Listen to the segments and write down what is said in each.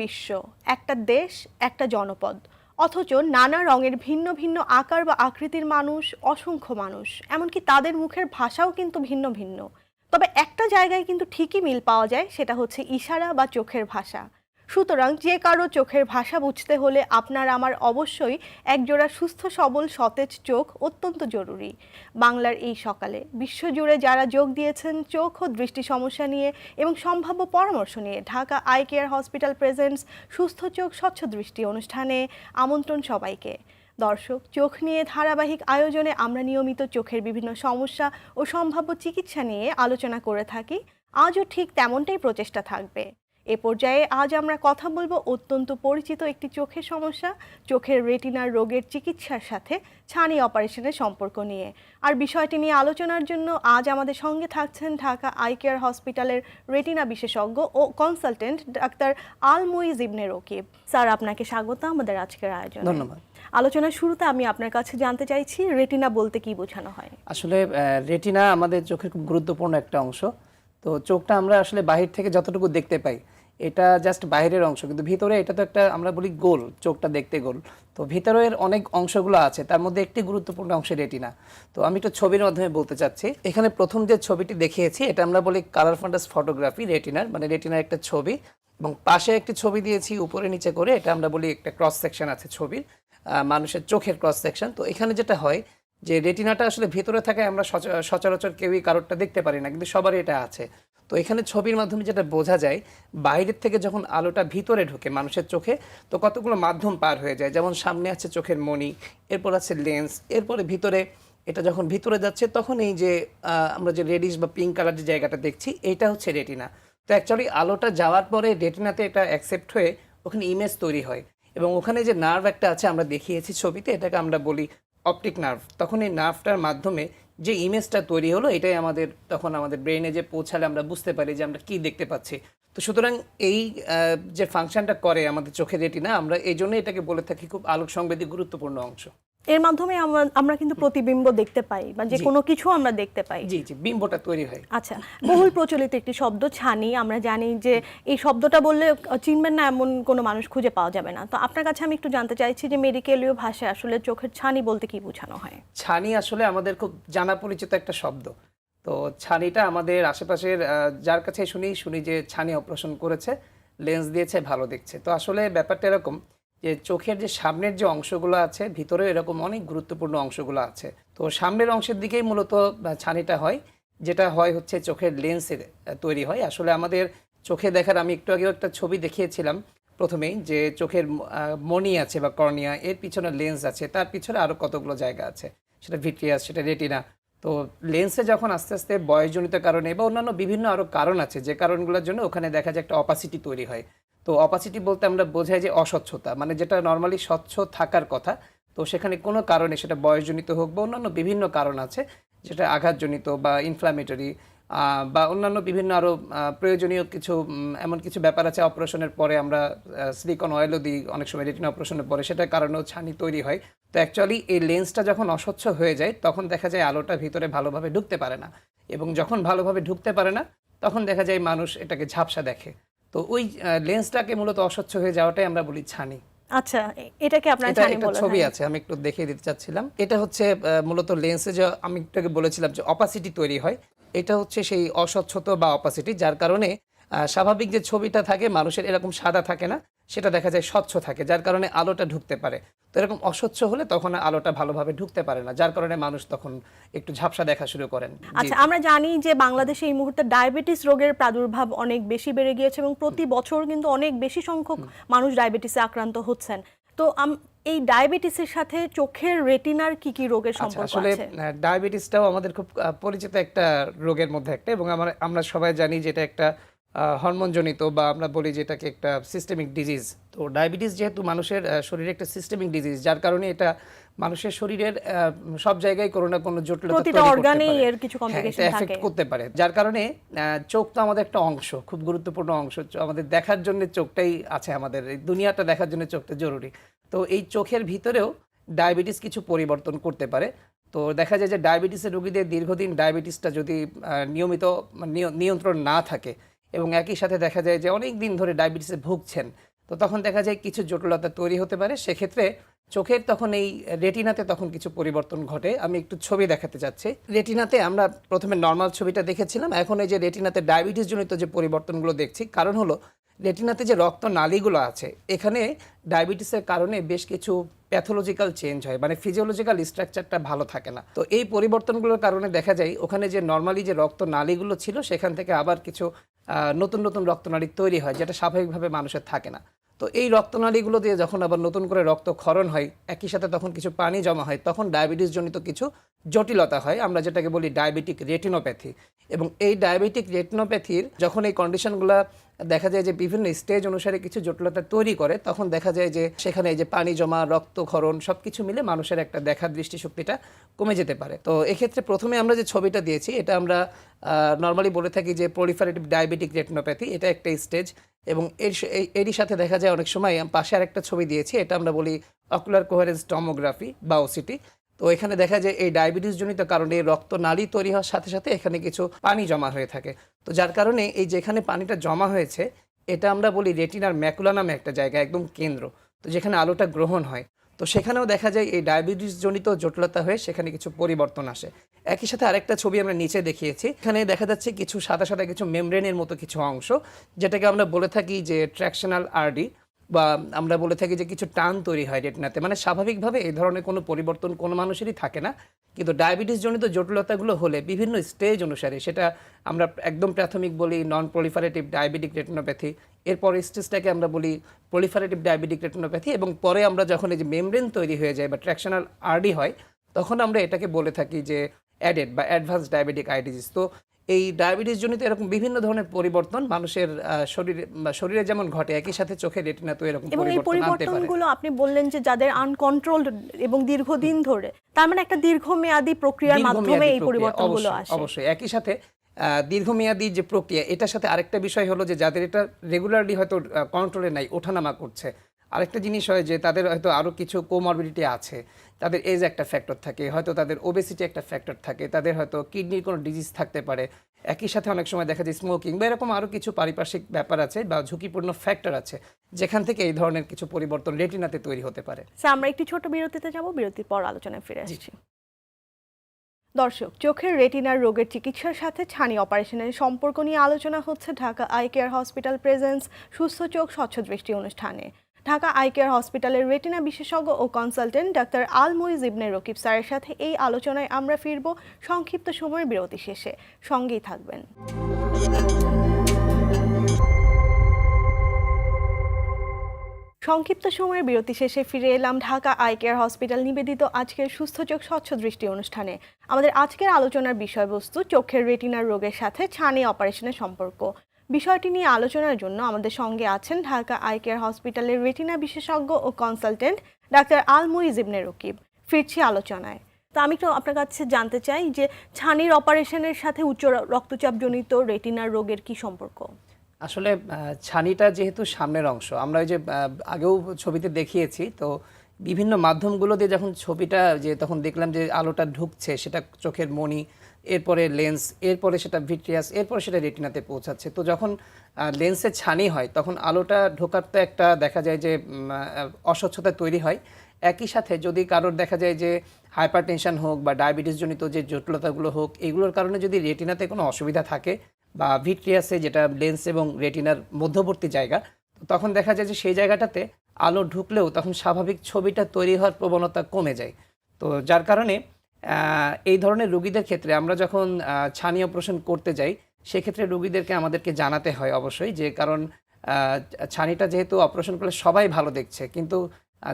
বিশ্ব, একটা দেশ, একটা জনপদ। অথচ নানা রঙের ভিন্ন ভিন্ন আকার বা আকৃতির মানুষ, অসংখ্য মানুষ, এমনকি তাদের মুখের ভাষাও কিন্তু ভিন্ন ভিন্ন। তবে একটা জায়গায় কিন্তু ঠিকই মিল পাওয়া যায়, সেটা হচ্ছে ইশারা বা চোখের ভাষা। সুতরাং যে কারও চোখের ভাষা বুঝতে হলে আপনার আমার অবশ্যই একজোড়া সুস্থ, সবল, সতেজ চোখ অত্যন্ত জরুরি। বাংলার এই সকালে বিশ্বজুড়ে যারা যোগ দিয়েছেন চোখ ও দৃষ্টি সমস্যা নিয়ে এবং সম্ভাব্য পরামর্শ নিয়ে Dhaka eye care hospital presents সুস্থ চোখ, স্বচ্ছ দৃষ্টি অনুষ্ঠানে আমন্ত্রণ সবাইকে। দর্শক, চোখ নিয়ে ধারাবাহিক আয়োজনে আমরা নিয়মিত চোখের বিভিন্ন সমস্যা ও সম্ভাব্য চিকিৎসা নিয়ে আলোচনা করে থাকি। আজও ঠিক তেমনটাই প্রচেষ্টা থাকবে। এ পর্যায়ে আজ আমরা কথা বলব অত্যন্ত পরিচিত একটি চোখের সমস্যা চোখের রেটিনার রোগের চিকিৎসার সাথে ছানি অপারেশনের সম্পর্ক নিয়ে। আর বিষয়টি নিয়ে আলোচনার জন্য আজ আমাদের সঙ্গে থাকছেন ঢাকা আই কেয়ার হসপিটালের রেটিনা বিশেষজ্ঞ ও consultant doctor Al Muiz Ibne Rakib. Sir আপনাকে স্বাগত আমাদের আজকের আয়োজন। ধন্যবাদ। আলোচনার শুরুতে আমি আপনার কাছে জানতে চাইছি রেটিনা বলতে কি বোঝানো হয়? আসলে রেটিনা আমাদের চোখের খুব গুরুত্বপূর্ণ একটা অংশ। তো চোখটা আমরা আসলে বাহির থেকে যতটুকু দেখতে পাই এটা জাস্ট বাইরের অংশ, কিন্তু ভিতরে এটা তো একটা আমরা বলি গোল, চোখটা দেখতে গোল। তো ভিতরের অনেক অংশগুলো আছে, তার মধ্যে একটি গুরুত্বপূর্ণ অংশ রেটিনা। তো আমি একটু ছবির মাধ্যমে বলতে চাচ্ছি, এখানে প্রথম যে ছবিটি দেখিয়েছি, এটা আমরা বলি কালার ফান্ডাস ফটোগ্রাফি রেটিনার মানে রেটিনার একটা ছবি। এবং পাশে একটি ছবি দিয়েছি, উপরে নিচে করে, এটা আমরা বলি একটা ক্রস সেকশন আছে ছবির মানুষের চোখের ক্রস সেকশন তো এখানে যেটা হয়, যে রেটিনাটা আসলে ভিতরে থাকে আমরা সচ- সচরাচর কেউই কারোরটা দেখতে পারি না, কিন্তু সবারই এটা আছে। তো এখানে ছবির মাধ্যমে যেটা বোঝা যায়, বাইরের থেকে যখন আলোটা ভিতরে ঢোকে মানুষের চোখে, তো কতগুলো মাধ্যম পার হয়ে যায়। যেমন সামনে আছে চোখের মণি, এরপর আছে লেন্স, এরপরে ভিতরে, এটা যখন ভিতরে যাচ্ছে, তখন এই যে আমরা যে রেডিশ বা পিঙ্ক কালার যে জায়গাটা দেখছি, এটা হচ্ছে রেটিনা। তো অ্যাকচুয়ালি আলোটা যাওয়ার পরে রেটিনাতে এটা অ্যাকসেপ্ট হয়ে ওখানে ইমেজ তৈরি হয়। এবং ওখানে যে নার্ভ একটা আছে, আমরা দেখিয়েছি ছবিতে, এটাকে আমরা বলি অপটিক নার্ভ তখন এই নার্ভটার মাধ্যমে যে ইমেজটা তৈরি হলো, এটাই আমাদের তখন আমাদের ব্রেনে যে পৌঁছালে আমরা বুঝতে পারি যে আমরা কী দেখতে পাচ্ছি। তো সুতরাং এই যে ফাংশনটা করে আমাদের চোখে রেটিনা আমরা এই জন্য এটাকে বলে থাকি খুব আলোক সংবেদী গুরুত্বপূর্ণ অংশ। এর মাধ্যমে আমরা- কিন্তু প্রতিবিম্ব দেখতে পাই বা যে কোনো কিছু আমরা দেখতে পাই। জি জি বিম্বটা তৈরি হয়। আচ্ছা বহুল প্রচলিত একটি শব্দ ছানি। আমরা জানি যে এই শব্দটা বললে চিনবেন না এমন কোনো মানুষ খুঁজে পাওয়া যাবে না। তো আপনার কাছে আমি একটু জানতে চাইছি যে মেডিকেলীয় ভাষায় আসলে চোখের ছানি বলতে কি বোঝানো হয়? ছানি আসলে আমাদের খুব জানা পরিচিত একটা শব্দ। তো ছানিটা আমাদের আশেপাশের যার কাছে শুনি শুনি যে ছানি অপারেশন করেছে লেন্স দিয়েছে ভালো দেখছে। তো আসলে ব্যাপারটা এরকম যে চোখের যে সামনের যে অংশগুলো আছে ভিতরে এরকম অনেক গুরুত্বপূর্ণ অংশগুলো আছে। তো সামনের অংশের দিকেই মূলত ছানিটা হয়, যেটা হয় হচ্ছে চোখের লেন্সের তৈরি হয়। আসলে আমাদের চোখে দেখার, আমি একটু আগেও একটা ছবি দেখিয়েছিলাম প্রথমেই, যে চোখের মণি আছে বা কর্নিয়া, এর পিছনে লেন্স আছে, তার পিছনে আরও কতগুলো জায়গা আছে? সেটা ভিট্রিয়াস সেটা রেটিনা তো লেন্সে যখন আস্তে আস্তে বয়সজনিত কারণে বা অন্যান্য বিভিন্ন আরও কারণ আছে, যে কারণগুলোর জন্য ওখানে দেখা যায় একটা অপাসিটি তৈরি হয়। তো অপাসিটি বলতে আমরা বোঝাই যে অস্বচ্ছতা মানে যেটা নর্মালি স্বচ্ছ থাকার কথা। তো সেখানে কোনো কারণে সেটা বয়সজনিত হোক বা অন্যান্য বিভিন্ন কারণ আছে, যেটা আঘাতজনিত বা ইনফ্লামেটরি বা অন্যান্য বিভিন্ন আরও প্রয়োজনীয় কিছু এমন কিছু ব্যাপার আছে, অপারেশনের পরে আমরা সিলিকন অয়েলও দিই, অনেক সময় রেটিনা অপারেশনের পরে, সেটার কারণেও ছানি তৈরি হয়। তো অ্যাকচুয়ালি এই লেন্সটা যখন অস্বচ্ছ হয়ে যায়, তখন দেখা যায় আলোটা ভিতরে ভালোভাবে ঢুকতে পারে না। এবং যখন ভালোভাবে ঢুকতে পারে না, তখন দেখা যায় মানুষ এটাকে ঝাপসা দেখে। তো ওই লেন্সটাকে মূলত অস্বচ্ছ হয়ে যাওয়াটাই আমরা বলি ছানি। আচ্ছা এটাকে আপনার ছানি একটা ছবি আছে আমি একটু দেখিয়ে দিতে চাচ্ছিলাম। এটা হচ্ছে মূলত লেন্সে যে আমি একটু বলেছিলাম যে অপাসিটি তৈরি হয়। এটা হচ্ছে সেই অস্বচ্ছতা বা অপাসিটি যার কারণে স্বাভাবিক যে ছবিটা থাকে মানুষের এরকম সাদা থাকে না। সেটা দেখা যায় স্বচ্ছ থাকে যার কারণে আলোটা ঢুকতে পারে। তো এরকম অস্বচ্ছ হলে তখন আলোটা ভালোভাবে ঢুকতে পারে না যার কারণে মানুষ তখন একটু ঝাপসা দেখা শুরু করেন আচ্ছা আমরা জানি যে বাংলাদেশে এই মুহূর্তে ডায়াবেটিস রোগের প্রাদুর্ভাব অনেক বেশি বেড়ে গিয়েছে এবং প্রতি বছর কিন্তু অনেক বেশি সংখ্যক মানুষ ডায়াবেটিসে আক্রান্ত হচ্ছেন। তো এই ডায়াবেটিসের সাথে চোখের রেটিনার কি কি রোগের আচ্ছা সম্পর্ক আসলে আছে? ডায়াবেটিসটাও আমাদের খুব পরিচিত একটা রোগের মধ্যে একটা এবং আমরা আমরা সবাই জানি যে এটা একটা হরমোনজনিত বা আমরা বলি যে এটাকে একটা সিস্টেমিক ডিজিজ তো ডায়াবেটিস যেহেতু মানুষের শরীরে একটা সিস্টেমিক ডিজিজ যার কারণে এটা মানুষের শরীরের সব জায়গায় কোনো না কোনো জটিলতা প্রতিটা করতে অর্গানেই পারে। এর কিছু হ্যাঁ, কমপ্লিকেশন করতে পারে। যার কারণে চোখ তো আমাদের একটা অংশ খুব গুরুত্বপূর্ণ অংশ। আমাদের দেখার জন্য চোখটাই আছে আমাদের এই দুনিয়াটা দেখার জন্য চোখটা জরুরি। তো এই চোখের ভিতরেও ডায়াবেটিস কিছু পরিবর্তন করতে পারে। তো দেখা যায় যে ডায়াবেটিসের রোগীদের দীর্ঘদিন ডায়াবেটিসটা যদি নিয়মিত নিয়ন্ত্রণ না থাকে এবং একই সাথে দেখা যায় যে অনেক দিন ধরে ডায়াবেটিসে ভুগছেন। তো তখন দেখা যায় কিছু জটিলতা তৈরি হতে পারে। সেক্ষেত্রে চোখের তখন এই রেটিনাতে তখন কিছু পরিবর্তন ঘটে। আমি একটু ছবি দেখাতে চাচ্ছি। রেটিনাতে আমরা প্রথমে নর্মাল ছবিটা দেখেছিলাম। এখন এই যে রেটিনাতে ডায়াবেটিস জনিত যে পরিবর্তনগুলো দেখছি, কারণ হলো রেটিনাতে যে রক্ত নালীগুলো আছে, এখানে ডায়াবেটিসের কারণে বেশ কিছু প্যাথোলজিক্যাল চেঞ্জ হয়। মানে ফিজিওলজিক্যাল স্ট্রাকচারটা ভালো থাকে না। তো এই পরিবর্তনগুলোর কারণে দেখা যায় ওখানে যে নর্মালি যে রক্ত নালীগুলো ছিল, সেখান থেকে আবার কিছু নতুন নতুন রক্তনালী তৈরি হয়, যেটা স্বাভাবিকভাবে মানুষের থাকে না। তো এই রক্তনালীগুলো দিয়ে যখন আবার নতুন করে রক্ত ক্ষরণ হয়, একই সাথে তখন কিছু পানি জমা হয়, তখন ডায়াবেটিসজনিত কিছু জটিলতা হয়। আমরা যেটাকে বলি ডায়াবেটিক রেটিনোপ্যাথি। এবং এই ডায়াবেটিক রেটিনোপ্যাথির যখন এই কন্ডিশনগুলো দেখা যায় যে বিভিন্ন স্টেজ অনুসারে কিছু জটিলতা তৈরি করে, তখন দেখা যায় যে সেখানে যে পানি জমা, রক্তক্ষরণ সব কিছু মিলে মানুষের একটা দেখার দৃষ্টিশক্তিটা কমে যেতে পারে। তো এক্ষেত্রে প্রথমে আমরা যে ছবিটা দিয়েছি, এটা আমরা নর্মালি বলে থাকি যে প্রলিফারেটিভ ডায়াবেটিক রেটিনোপ্যাথি এটা একটা স্টেজ এবং এর এরই সাথে দেখা যায় অনেক সময় পাশে আরেকটা ছবি দিয়েছি, এটা আমরা বলি অকুলার কোহারেন্স টমোগ্রাফি বা ওসিটি তো এখানে দেখা যায় এই ডায়াবেটিস জনিত কারণে রক্ত নালী তৈরি হওয়ার সাথে সাথে এখানে কিছু পানি জমা হয়ে থাকে। তো যার কারণে এই যেখানে পানিটা জমা হয়েছে, এটা আমরা বলি রেটিনার ম্যাকুলা নামে একটা জায়গা, একদম কেন্দ্র। তো যেখানে আলোটা গ্রহণ হয়। তো সেখানেও দেখা যায় এই ডায়াবেটিস জনিত জটিলতা হয়ে সেখানে কিছু পরিবর্তন আসে। একই সাথে আরেকটা ছবি আমরা নিচে দেখিয়েছি। এখানে দেখা যাচ্ছে কিছু সাদা সাদা কিছু মেমব্রেনের মতো কিছু অংশ, যেটাকে আমরা বলে থাকি যে ট্র্যাকশনাল আরডি। বা আমরা বলে থাকি যে কিছু টান তৈরি হয় রেটিনাতে। মানে স্বাভাবিকভাবে এই ধরনের কোনো পরিবর্তন কোনো মানুষেরই থাকে না। কিন্তু ডায়াবেটিস জনিত জটিলতাগুলো হলে বিভিন্ন স্টেজ অনুসারে সেটা আমরা একদম প্রাথমিক বলি নন প্রলিফারেটিভ ডায়াবেটিক রেটিনোপ্যাথি এরপর স্টেজটাকে আমরা বলি প্রলিফারেটিভ ডায়াবেটিক রেটনোপ্যাথি এবং পরে আমরা যখন এই যে মেমব্রেন তৈরি হয়ে যায় বা ট্র্যাকশনাল আরডি হয়, তখন আমরা এটাকে বলে থাকি যে অ্যাডেড বা অ্যাডভান্স ডায়াবেটিক আই ডিজিজ তো এই ডায়াবেটিস জনিত এরকম বিভিন্ন ধরনের পরিবর্তন মানুষের শরীরে শরীরে যেমন ঘটে একই সাথে চোখের রেটিনাতেও এরকম এবং এই পরিবর্তন আনতে পরিবর্তনগুলো আপনি বললেন যে যাদের আনকন্ট্রোলড এবং দীর্ঘদিন ধরে তার মানে একটা দীর্ঘমেয়াদী প্রক্রিয়ার মাধ্যমে এই পরিবর্তনগুলো আসে। অবশ্যই। একই সাথে দীর্ঘমেয়াদী যে প্রক্রিয়া এটার সাথে আরেকটা বিষয় হলো যে যাদের এটা রেগুলারলি হয়তো কন্ট্রোলে নাই ওঠানামা করছে আরেকটা জিনিস হয় যে তাদের হয়তো আরও কিছু কোমরবিডিটি আছে। তাদের এজ একটা ফ্যাক্টর থাকে হয়তো তাদের ওবেসিটি একটা ফ্যাক্টর থাকে তাদের হয়তো কিডনির কোনো ডিজিজ থাকতে পারে। একই সাথে অনেক সময় দেখা যায় স্মোকিং বা এরকম আরও কিছু পারিপার্শ্বিক ব্যাপার আছে বা ঝুঁকিপূর্ণ ফ্যাক্টর আছে যেখান থেকে এই ধরনের কিছু পরিবর্তন রেটিনাতে তৈরি হতে পারে। স্যার আমরা একটি ছোট বিরতিতে যাব বিরতির পর আলোচনায় ফিরে আসছি। দর্শক চোখের রেটিনার রোগের চিকিৎসার সাথে ছানি অপারেশনের সম্পর্ক নিয়ে আলোচনা হচ্ছে Dhaka eye care hospital presents সুস্থ চোখ স্বচ্ছ দৃষ্টি অনুষ্ঠানে। ঢাকা আই কেয়ার হসপিটালের রেটিনা বিশেষজ্ঞ ও কনসালটেন্ট ডাক্তার আল মুইজ ইবনে রকিব স্যারের সাথে এই আলোচনায় আমরা ফিরব সংক্ষিপ্ত সময়ের বিরতি শেষে। সঙ্গেই থাকবেন। সংক্ষিপ্ত সময়ের বিরতি শেষে ফিরে এলাম ঢাকা আই কেয়ার হসপিটাল নিবেদিত আজকের সুস্থ চোখ, স্বচ্ছ দৃষ্টি অনুষ্ঠানে। আমাদের আজকের আলোচনার বিষয়বস্তু চোখের রেটিনার রোগের সাথে ছানি অপারেশনের সম্পর্ক। বিষয়টি নিয়ে আলোচনার জন্য আমাদের সঙ্গে আছেন ঢাকা আই কেয়ার হসপিটালের রেটিনা বিশেষজ্ঞ ও কনসালটেন্ট ডাক্তার আল মুইজ ইবনে রকিব। ফিরছি আলোচনায়। তো আমি তো আপনার কাছে জানতে চাই যে ছানির অপারেশনের সাথে উচ্চ রক্তচাপজনিত রেটিনার রোগের কি সম্পর্ক? আসলে ছানিটা যেহেতু সামনের অংশ, আমরা ওই যে আগেও ছবিতে দেখিয়েছি, তো বিভিন্ন মাধ্যমগুলো দিয়ে যখন ছবিটা যে, তখন দেখলাম যে আলোটা ঢুকছে, সেটা চোখের মণি এরপরে লেন্স, এরপরে সেটা ভিট্রিয়াস, এরপরে সেটা রেটিনাতে পৌঁছাচ্ছে। তো যখন লেন্সে ছানি হয়, তখন আলোটা ঢোকার তো একটা দেখা যায় যে অস্বচ্ছতা তৈরি হয়। একই সাথে যদি কারোর দেখা যায় যে হাইপার টেনশন হোক বা ডায়াবেটিস জনিত যে জটিলতাগুলো হোক, এগুলোর কারণে যদি রেটিনাতে কোনো অসুবিধা থাকে বা ভিট্রিয়াসে যেটা লেন্স এবং রেটিনার মধ্যবর্তী জায়গা তখন দেখা যায় যে সেই জায়গাটাতে আলো ঢুকলেও তখন স্বাভাবিক ছবিটা তৈরি হওয়ার প্রবণতা কমে যায়। তো যার কারণে এই ধরনের রোগীদের ক্ষেত্রে আমরা যখন ছানি অপারেশন করতে যাই, সেক্ষেত্রে রোগীদেরকে আমাদেরকে জানাতে হয় অবশ্যই যে, কারণ ছানিটা যেহেতু অপারেশন করলে সবাই ভালো দেখছে, কিন্তু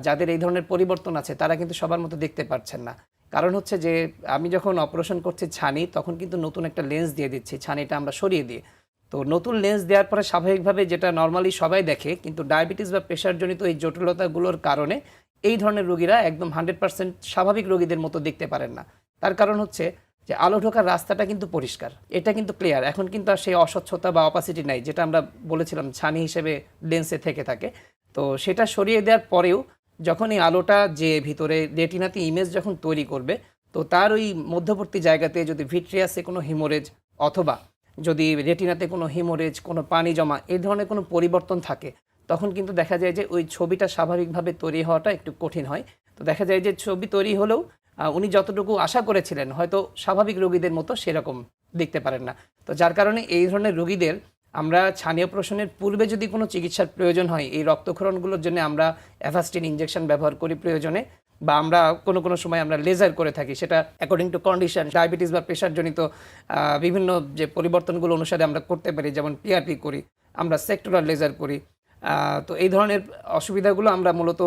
যাদের এই ধরনের পরিবর্তন আছে, তারা কিন্তু সবার মতো দেখতে পারছেন না। কারণ হচ্ছে যে, আমি যখন অপারেশন করছি ছানি, তখন কিন্তু নতুন একটা লেন্স দিয়ে দিচ্ছি, ছানিটা আমরা সরিয়ে দিয়ে তো নতুন লেন্স দেওয়ার পরে স্বাভাবিকভাবে যেটা নর্মালি সবাই দেখে, কিন্তু ডায়াবেটিস বা প্রেশারজনিত এই জটিলতাগুলোর কারণে এই ধরনের রোগীরা একদম হান্ড্রেড পার্সেন্ট স্বাভাবিক রোগীদের মতো দেখতে পারেন না। তার কারণ হচ্ছে যে আলো ঢোকার রাস্তাটা কিন্তু পরিষ্কার। এটা কিন্তু ক্লিয়ার এখন কিন্তু আর সেই অস্বচ্ছতা বা অপাসিটি নাই, যেটা আমরা বলেছিলাম ছানি হিসেবে লেন্সে থেকে থাকে। তো সেটা সরিয়ে দেওয়ার পরেও যখন এই আলোটা যে ভিতরে রেটিনাতে ইমেজ যখন তৈরি করবে, তো তার ওই মধ্যবর্তী জায়গাতে যদি ভিট্রিয়াসে কোনো হিমোরেজ অথবা যদি রেটিনাতে কোনো হিমোরেজ কোনো পানি জমা, এই ধরনের কোনো পরিবর্তন থাকে তখন কিন্তু দেখা যায় যে ওই ছবিটা স্বাভাবিকভাবে তৈরি হওয়াটা একটু কঠিন হয়। তো দেখা যায় যে ছবি তৈরি হলেও উনি যতটুকু আশা করেছিলেন, হয়তো স্বাভাবিক রোগীদের মতো সেরকম দেখতে পারেন না। তো যার কারণে এই ধরনের রোগীদের আমরা ছানি অপারেশনের পূর্বে যদি কোনো চিকিৎসার প্রয়োজন হয়, এই রক্তক্ষরণগুলোর জন্য আমরা অ্যাভাস্টিন ইঞ্জেকশন ব্যবহার করি প্রয়োজনে, বা আমরা কোনো কোনো সময় আমরা লেজার করে থাকি, সেটা অ্যাকর্ডিং টু কন্ডিশন ডায়াবেটিস বা প্রেশারজনিত বিভিন্ন যে পরিবর্তনগুলো অনুসারে আমরা করতে পারি, যেমন পিআরপি করি, আমরা সেক্টরাল লেজার করি তো এই ধরনের অসুবিধাগুলো আমরা মূলত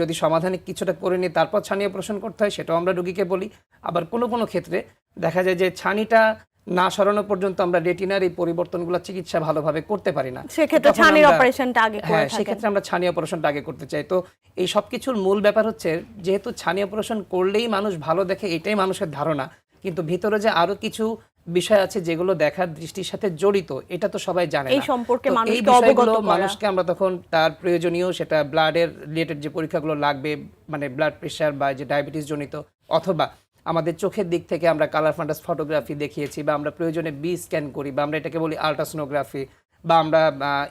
যদি সমাধানে কিছুটা করে নিই তারপর ছানি অপারেশন করতে হয় সেটাও আমরা রুগীকে বলি। আবার কোনো কোনো ক্ষেত্রে দেখা যায় যে ছানিটা না সরানো পর্যন্ত আমরা রেটিনার এই পরিবর্তনগুলো চিকিৎসা ভালোভাবে করতে পারি না। সেক্ষেত্রে ছানির অপারেশনটা আগে হ্যাঁ সেক্ষেত্রে আমরা ছানি অপারেশনটা আগে করতে চাই। তো এই সব কিছুর মূল ব্যাপার হচ্ছে যেহেতু ছানি অপারেশন করলেই মানুষ ভালো দেখে এটাই মানুষের ধারণা। কিন্তু ভিতরে যে আরও কিছু বিষয় আছে যেগুলো দেখার দৃষ্টির সাথে জড়িত এটা তো সবাই জানে এই সম্পর্কে মানুষকে অবগত মানুষকে আমরা তখন তার প্রয়োজনীয় সেটা ব্লাডের রিলেটেড যে পরীক্ষাগুলো লাগবে মানে ব্লাড প্রেশার বা যে ডায়াবেটিস জনিত অথবা আমাদের চোখের দিক থেকে আমরা কালার ফান্ডাস ফটোগ্রাফি দেখিয়েছি বা আমরা প্রয়োজনে বি স্ক্যান করি বা আমরা এটাকে বলি আলট্রাসোনোগ্রাফি বা আমরা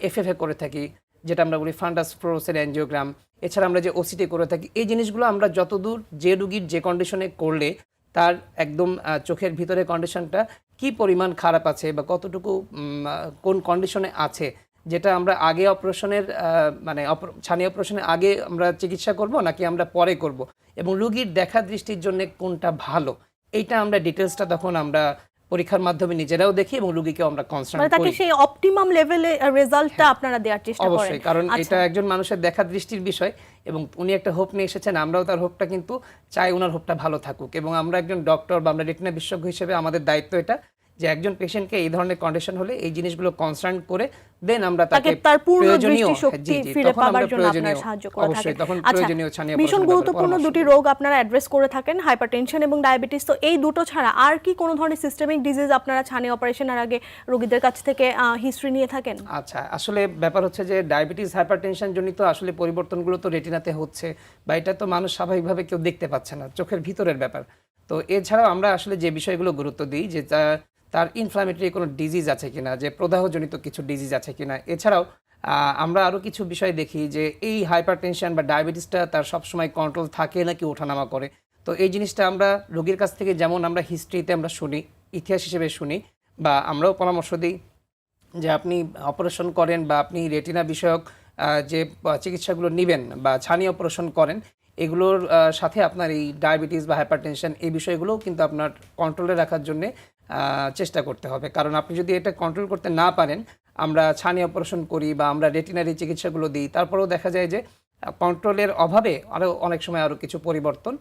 এফএফএ করে থাকি যেটা আমরা বলি ফান্ডাস ফ্লোরোসের অ্যাঞ্জিওগ্রাম এছাড়া আমরা যে ওসিটি করে থাকি এই জিনিসগুলো আমরা যতদূর যে রুগীর যে কন্ডিশনে করলে তার একদম চোখের ভিতরে কন্ডিশনটা কি পরিমাণ খারাপ আছে বা কতটুকু কোন কন্ডিশনে আছে, যেটা আমরা আগে অপারেশনের মানে ছানি অপারেশনের আগে আমরা চিকিৎসা করব নাকি আমরা পরে করব? এবং রুগীর দেখা দৃষ্টির জন্য কোনটা ভালো? এইটা আমরা ডিটেলসটা তখন আমরা পরীক্ষার মাধ্যমে নিজেরাও দেখি এবং রোগীকে আমরা কনসার্ন করি তাকে সেই অপটিমাম লেভেলে রেজাল্টটা আপনারা দেওয়ার চেষ্টা করেন অবশ্যই কারণ আচ্ছা। এটা একজন মানুষের দেখা দৃষ্টির বিষয় এবং উনি একটা হোপ নিয়ে এসেছেন আমরাও তার হোপটা কিন্তু চাই ওনার হোপটা ভালো থাকুক এবং আমরা একজন ডক্টর বা আমরা রেটিনা বিশেষজ্ঞ হিসেবে আমাদের দায়িত্ব এটা যে একজন পেশেন্টকে এই ধরনের কন্ডিশন হলে এই জিনিসগুলো কনসার্ন করে দেন আমরা তাকে তার পূর্ণ দৃষ্টিশক্তি জি, ফিরে আমরা জন্য আপনারা সাহায্য করে থাকেন। তখন আচ্ছা প্রয়োজনীয় ছানি ভীষণ গুরুত্বপূর্ণ দুটি রোগ আপনারা অ্যাড্রেস করে থাকেন হাইপারটেনশন এবং ডায়াবেটিস তো এই দুটো ছাড়া আর কি কোনো ধরনের সিস্টেমিক ডিজিজ আপনারা ছানি অপারেশনের আগে রোগীদের কাছ থেকে হিস্ট্রি নিয়ে থাকেন? আচ্ছা আসলে ব্যাপার হচ্ছে যে ডায়াবেটিস হাইপারটেনশন জনিত আসলে পরিবর্তনগুলো তো রেটিনাতে হচ্ছে বা এটা তো মানুষ স্বাভাবিকভাবে কেউ দেখতে পাচ্ছে না চোখের ভিতরের ব্যাপার। তো এছাড়াও আমরা আসলে যে বিষয়গুলো গুরুত্ব দিই যে তার ইনফ্লামেটরি কোনো ডিজিজ আছে কিনা, যে প্রদাহজনিত কিছু ডিজিজ আছে কিনা। এছাড়াও আমরা আরও কিছু বিষয় দেখি যে এই হাইপারটেনশন বা ডায়াবেটিসটা তার সবসময় কন্ট্রোল থাকে নাকি ওঠানামা করে। তো এই জিনিসটা আমরা রোগীর কাছ থেকে যেমন আমরা হিস্ট্রিতে আমরা শুনি, ইতিহাস হিসেবে শুনি, বা আমরাও পরামর্শ দিই যে আপনি অপারেশন করেন বা আপনি রেটিনা বিষয়ক যে চিকিৎসাগুলো নেবেন বা ছানি অপারেশন করেন, এগুলোর সাথে আপনার এই ডায়াবেটিস বা হাইপারটেনশন এই বিষয়গুলোও কিন্তু আপনার কন্ট্রোলে রাখার জন্য চেষ্টা করতে হবে। কারণ আপনি যদি এটা কন্ট্রোল করতে না পারেন আমরা ছানি অপারেশন করি বা আমরা রেটিনারি চিকিৎসাগুলো দিই তারপরেও দেখা যায় যে কন্ট্রোলের অভাবে আরও অনেক সময় আরও কিছু পরিবর্তন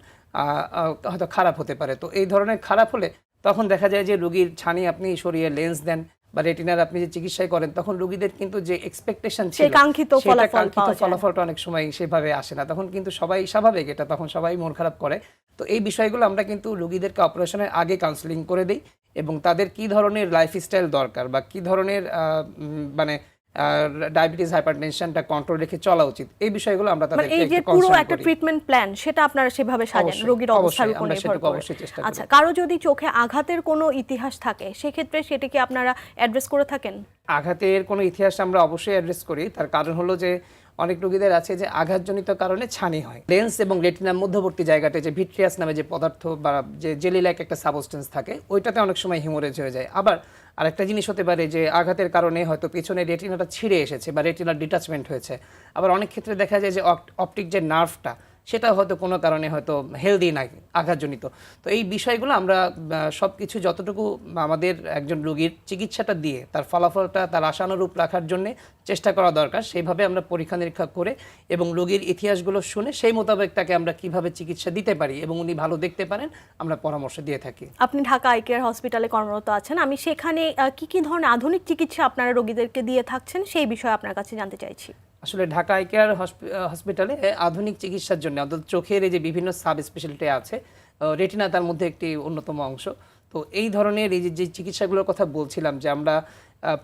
হয়তো খারাপ হতে পারে। তো এই ধরনের খারাপ হলে তখন দেখা যায় যে রুগীর ছানি আপনি সরিয়ে লেন্স দেন বা রেটিনার আপনি যে চিকিৎসায় করেন তখন রুগীদের কিন্তু যে এক্সপেকটেশন ছিল কাঙ্ক্ষিত। ফলাফলটা অনেক সময় সেভাবে আসে না। তখন কিন্তু সবাই স্বাভাবিক এটা তখন সবাই মন খারাপ করে। তো এই বিষয়গুলো আমরা কিন্তু রুগীদেরকে অপারেশনের আগে কাউন্সিলিং করে দিই এবং তাদের কি ধরনের লাইফস্টাইল দরকার বা কি ধরনের মানে ডায়াবেটিস হাইপারটেনশনটা কন্ট্রোল রেখে চলা উচিত এই বিষয়গুলো আমরা মানে তাদেরকে এই যে পুরো একটা ট্রিটমেন্ট প্ল্যান সেটা আপনারা সেভাবে সাজান রোগীর অবস্থার উপর নির্ভর করে। আচ্ছা কারও। যদি চোখে আঘাতের কোনো ইতিহাস থাকে সেক্ষেত্রে সেটাকে আপনারা অ্যাড্রেস করে থাকেন? আঘাতের কোনো ইতিহাস আমরা অবশ্যই অ্যাড্রেস করি তার কারণ হলো যে অনেক রোগীদের আছে যে আঘাতজনিত কারণে ছানি হয়। লেন্স এবং রেটিনার মধ্যবর্তী জায়গাতে যে ভিট্রিয়াস নামে যে পদার্থ বা যে জেলি লাইক একটা সাবস্টেন্স থাকে, ওইটাতে অনেক সময় হিমোরেজ হয়ে যায়। আবার আরেকটা জিনিস হতে পারে যে আঘাতের কারণে হয়তো পেছনে রেটিনাটা ছিঁড়ে এসেছে বা রেটিনার ডিটাচমেন্ট হয়েছে। আবার অনেক ক্ষেত্রে দেখা যায় যে অপটিক যে নার্ভটা সেটা হয়তো কোনো কারণে হয়তো হেলদি নাই আঘাতজনিত। তো এই বিষয়গুলো আমরা সব কিছু যতটুকু আমাদের একজন রোগীর চিকিৎসাটা দিয়ে, তার ফলাফলটা তার আশানুরূপ রাখার জন্য চেষ্টা করা দরকার, সেইভাবে আমরা পরীক্ষা নিরীক্ষা করে এবং রোগীর ইতিহাসগুলো শুনে সেই মোতাবেক তাকে আমরা কীভাবে চিকিৎসা দিতে পারি এবং উনি ভালো দেখতে পারেন, আমরা পরামর্শ দিয়ে থাকি। আপনি ঢাকা আই কেয়ার হসপিটালে কর্মরত আছেন। আমি সেখানে কি কি ধরনের আধুনিক চিকিৎসা আপনারা রোগীদেরকে দিয়ে থাকছেন সেই বিষয়ে আপনার কাছে জানতে চাইছি। আসলে ঢাকা আই কেয়ার হসপিটালে আধুনিক চিকিৎসার জন্য, অর্থাৎ চোখের এই যে বিভিন্ন সাব স্পেশালিটি আছে রেটিনা তার মধ্যে একটি অন্যতম অংশ। তো এই ধরনের এই যে- যে চিকিৎসাগুলোর কথা বলছিলাম যে আমরা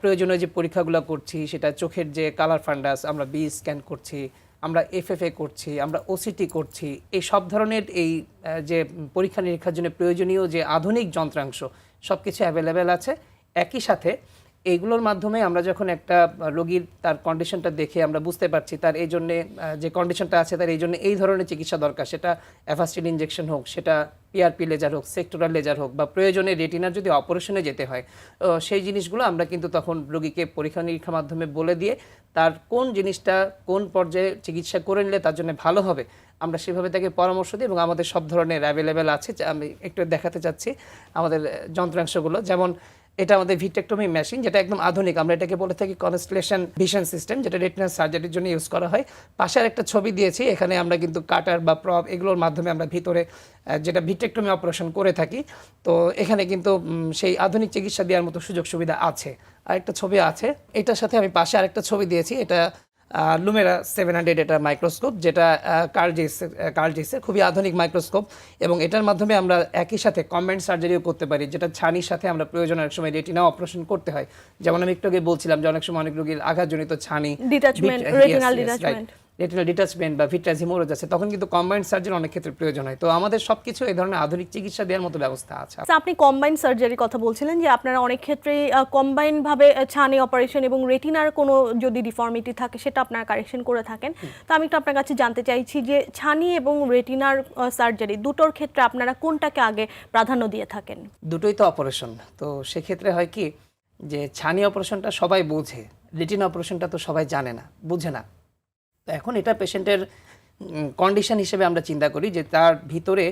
প্রয়োজনীয় যে পরীক্ষাগুলো করছি, সেটা চোখের যে কালার ফান্ডাস আমরা বি স্ক্যান করছি, আমরা এফএফএ করছি, আমরা ওসিটি করছি, এই সব ধরনের এই যে পরীক্ষা নিরীক্ষার জন্য প্রয়োজনীয় যে আধুনিক যন্ত্রাংশ সব কিছু অ্যাভেলেবেল আছে। একই সাথে এইগুলোর মাধ্যমে আমরা যখন একটা রোগীর তার কন্ডিশনটা দেখে আমরা বুঝতে পারছি তার এই জন্যে যে কন্ডিশনটা আছে তার এই জন্য এই ধরনের চিকিৎসা দরকার। সেটা অ্যাফাস্টিন ইনজেকশন হোক, সেটা পিআরপি লেজার হোক সেক্টোরাল লেজার হোক, বা প্রয়োজনে রেটিনার যদি অপারেশনে যেতে হয় সেই জিনিসগুলো আমরা কিন্তু তখন রোগীকে পরীক্ষা নিরীক্ষার মাধ্যমে বলে দিয়ে তার কোন জিনিসটা কোন পর্যায়ে চিকিৎসা করে নিলে তার জন্য ভালো হবে, আমরা সেভাবে তাকে পরামর্শ দিই এবং আমাদের সব ধরনের অ্যাভেলেবেল আছে আমি একটু দেখাতে চাচ্ছি আমাদের যন্ত্রাংশগুলো। যেমন এটা আমাদের ভিটেক্টমি মেশিন, যেটা একদম আধুনিক। আমরা এটাকে বলে থাকি কনস্টেলেশন ভিশন সিস্টেম যেটা রেটিনাল সার্জারির জন্য ইউজ করা হয়। পাশে একটা ছবি দিয়েছি, এখানে আমরা কিন্তু কাটার বা প্রব এগুলোর মাধ্যমে আমরা ভিতরে যেটা ভিটেক্টমি অপারেশন করে থাকি। তো এখানে কিন্তু সেই আধুনিক চিকিৎসা দেওয়ার মতো সুযোগ সুবিধা আছে। আরেকটা ছবি আছে, এটার সাথে আমি পাশে আরেকটা ছবি দিয়েছি, এটা লুমেরা সেভেন হান্ড্রেড এটা মাইক্রোস্কোপ যেটা কার্জিসের কার্জিসের খুবই আধুনিক মাইক্রোস্কোপ এবং এটার মাধ্যমে আমরা একই সাথে কমেন্ট সার্জারিও করতে পারি যেটা ছানির সাথে আমরা প্রয়োজন অনেক সময় রেটিনা অপারেশন করতে হয়। যেমন আমি একটু আগে বলছিলাম যে অনেক সময় অনেক রোগীর আঘাতজনিত ছানি detachment retinal yes, retinal detachment বা ভিট্রাস হিমোরেজ আছে তখন কিন্তু কম্বাইন্ড সার্জারি অনেক ক্ষেত্রে প্রয়োজন হয়। তো আমাদের সবকিছু এই ধরনের আধুনিক চিকিৎসা দেওয়ার মতো ব্যবস্থা আছে। আচ্ছা, আপনি কম্বাইন সার্জারির কথা বলছিলেন যে আপনারা অনেক ক্ষেত্রে কম্বাইন ভাবে ছানি অপারেশন এবং রেটিনার কোনো যদি ডিফর্মিটি থাকে সেটা আপনারা কারেকশন করে থাকেন। তো আমি একটু আপনার কাছে জানতে চাইছি যে ছানি এবং রেটিনার সার্জারি দুটোর ক্ষেত্রে আপনারা কোনটাকে আগে প্রাধান্য দিয়ে থাকেন? দুটোই তো অপারেশন তো সেক্ষেত্রে হয় কি যে ছানি অপারেশনটা সবাই বোঝে রেটিনা অপারেশনটা তো সবাই জানে না বুঝে না। তো এখন এটা পেশেন্টের কন্ডিশন হিসেবে আমরা চিন্তা করি যে তার ভিতরে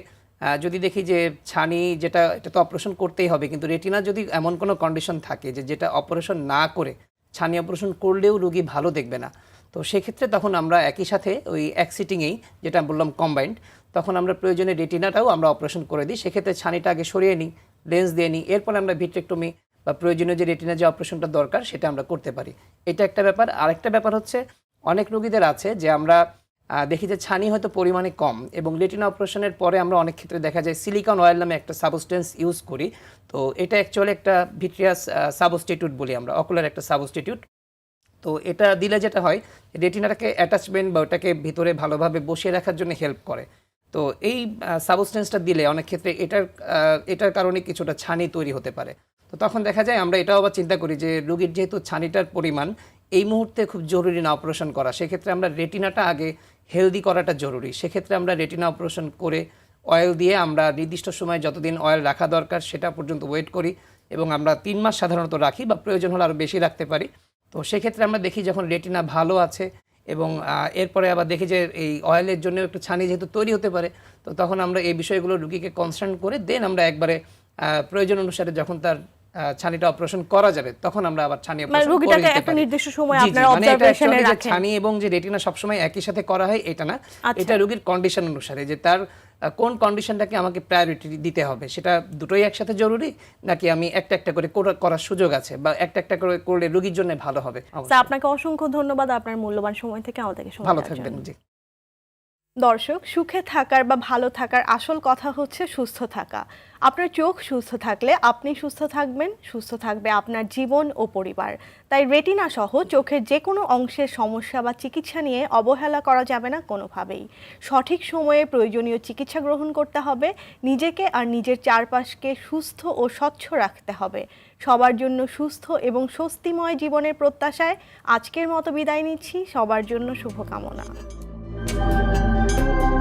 যদি দেখি যে ছানি যেটা, এটা তো অপারেশন করতেই হবে, কিন্তু রেটিনা যদি এমন কোনো কন্ডিশন থাকে যে যেটা অপারেশন না করে, ছানি অপারেশন করলেও রুগী ভালো দেখবে না, তো সেক্ষেত্রে তখন আমরা একই সাথে ওই এক সিটিংয়েই যেটা বললাম কম্বাইন্ড তখন আমরা প্রয়োজনে রেটিনাটাও আমরা অপারেশন করে দিই, সেক্ষেত্রে ছানিটা আগে সরিয়ে নিই লেন্স দিয়ে নিই, এরপরে আমরা ভিট্রেক্টমি বা প্রয়োজনীয় যে রেটিনা যে অপারেশনটা দরকার সেটা আমরা করতে পারি। এটা একটা ব্যাপার। আরেকটা ব্যাপার হচ্ছে অনেক রোগীদের আছে যে আমরা দেখি যে ছানি হয়তো পরিমাণে কম এবং রেটিনা অপারেশনের পরে আমরা অনেক ক্ষেত্রে দেখা যায় সিলিকন অয়েল নামে একটা সাবস্টেন্স ইউজ করি। তো এটা অ্যাকচুয়ালি একটা ভিট্রিয়াস সাবস্টিটিউট বলি আমরা অকুলার একটা সাবস্টিটিউট তো এটা দিলে যেটা হয় রেটিনাটাকে অ্যাটাচমেন্ট বা ওটাকে ভিতরে ভালোভাবে বসিয়ে রাখার জন্য হেল্প করে। তো এই সাবস্টেন্সটা দিলে অনেক ক্ষেত্রে এটার এটার কারণে কিছুটা ছানি তৈরি হতে পারে। তো তখন দেখা যায় আমরা এটাও আবার চিন্তা করি যে রোগীর যেহেতু ছানিটার পরিমাণ এই মুহূর্তে খুব জরুরি না অপারেশন করা। সেক্ষেত্রে আমরা রেটিনাটা আগে হেলদি করাটা জরুরি। সেক্ষেত্রে আমরা রেটিনা অপারেশন করে অয়েল দিয়ে আমরা নির্দিষ্ট সময় যতদিন অয়েল রাখা দরকার সেটা পর্যন্ত ওয়েট করি এবং আমরা তিন মাস সাধারণত রাখি বা প্রয়োজন হলে আরও বেশি রাখতে পারি। তো সেক্ষেত্রে আমরা দেখি যখন রেটিনা ভালো আছে এবং এরপরে আবার দেখি যে এই অয়েলের জন্য একটু ছানি যেহেতু তৈরি হতে পারে, তো তখন আমরা এই বিষয়গুলো রুগীকে কনসার্ন করে দেন আমরা একবারে প্রয়োজন অনুসারে যখন তার ছানিটা অপারেশন করা যাবে তখন আমরা আবার ছানি অপারেশন করে রোগীটাকে একটা নির্দিষ্ট সময় আপনারা অবজারভেশনে রাখেন। ছানি এবং যে রেটিনা সবসময় একই সাথে করা হয় এটা না। আচ্ছা। এটা রোগীর কন্ডিশন অনুসারে যে তার কোন কন্ডিশনটাকে আমাকে প্রায়োরিটি দিতে হবে সেটা দুটোই একসাথে জরুরি নাকি আমি একটা একটা করে করার সুযোগ আছে বা একটা একটা করে করলে রোগীর জন্য ভালো হবে? আপনাকে অসংখ্য ধন্যবাদ আপনার মূল্যবান সময় থেকে আমাদেরকে ভালো থাকবেন জি। দর্শক, সুখে থাকার বা ভালো থাকার আসল কথা হচ্ছে সুস্থ থাকা। আপনার চোখ সুস্থ থাকলে আপনি সুস্থ থাকবেন, সুস্থ থাকবে আপনার জীবন ও পরিবার। তাই রেটিনা সহ চোখের যে কোনো অংশের সমস্যা বা চিকিৎসা নিয়ে অবহেলা করা যাবে না কোনোভাবেই। সঠিক সময়ে প্রয়োজনীয় চিকিৎসা গ্রহণ করতে হবে, নিজেকে আর নিজের চারপাশকে সুস্থ ও স্বচ্ছ রাখতে হবে। সবার জন্য সুস্থ এবং স্বস্তিময় জীবনের প্রত্যাশায় আজকের মতো বিদায় নিচ্ছি। সবার জন্য শুভকামনা। thank you